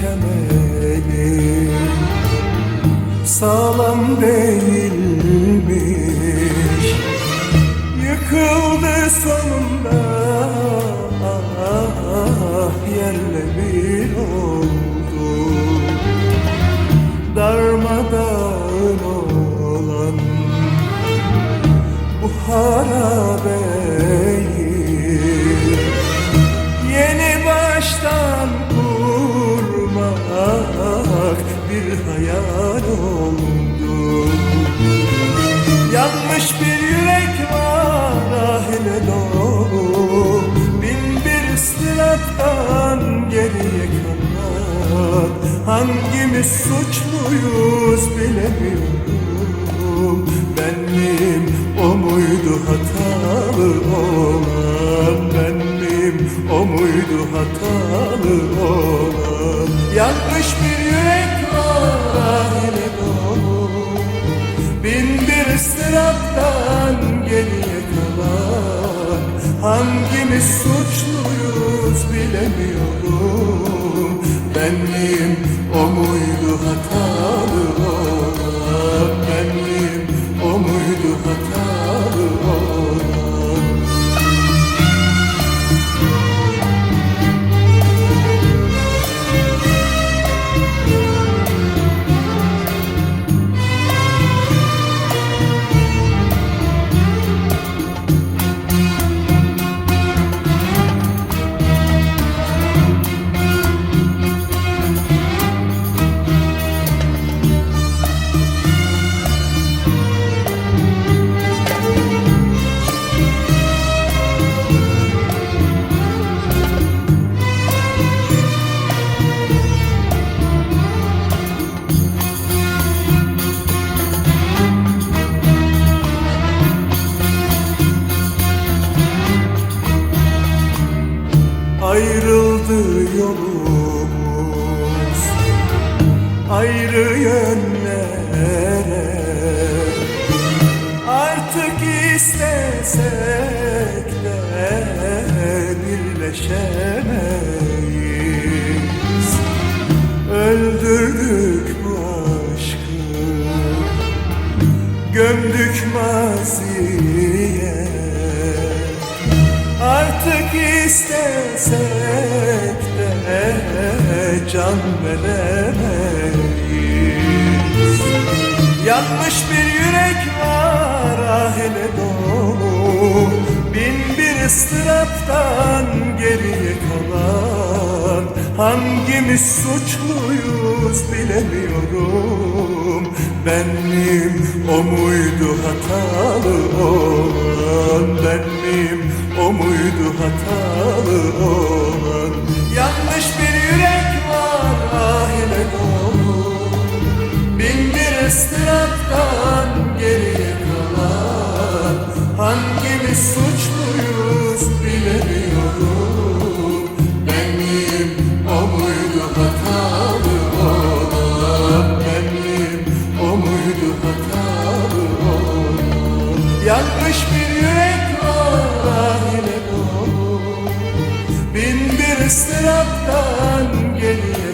temeli Sağlam değilmiş. Yıkıldı sonunda ah, ah, yerle bir bir hayal oldu. Yanmış bir yürek var ahile dolu Bin bir ıstıraptan geriye kalan. Hangimiz suçluyuz bilemiyorum. Benim o muydu hatalı olan? Benim o muydu hatalı olan? Yanmış bir yürek bir ıstıraptan geriye kalan Hangimiz suçluyuz Ayrıldı yolumuz Ayrı yönlere. Artık istesek de birleşemeyiz. Öldürdük bu aşkı Gömdük maziye. Artık istesek can veremeyiz. Yanmış bir yürek var ahile dolu Bin bir ıstıraptan geriye kalan Hangimiz suçluyuz bilemiyorum. Benim o muydu hatalı olan? Benim o muydu hatalı suçluyuz bilemiyorum. Benim o muydu hatalı olan Benim o muydu hatalı olan Yanmış bir yürek var ahile dolu Bin bir ıstıraptan geriye